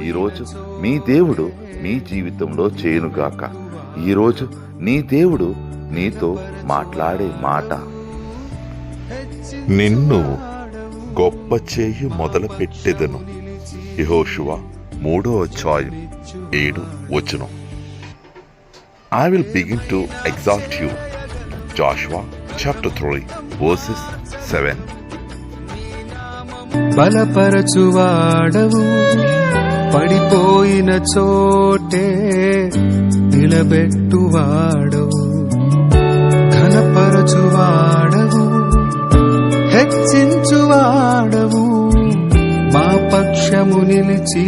ఈరోజు మీ దేవుడు మీ జీవితంలో చేయునుగాక. ఈరోజు నీ దేవుడు నీతో మాట్లాడే మాట. నిన్ను గొప్ప చేయి మొదలు పెట్టెదను యహోషువ మూడో అధ్యాయం ఏడు వచనం. I will begin to exalt you Joshua chapter three verses seven బలపరచువాడవు. పడిపోయిన చోటే నిలబెట్టువాడవు ఘనపరచువాడవు హెచ్చించువాడవు మా పక్షము నిలిచి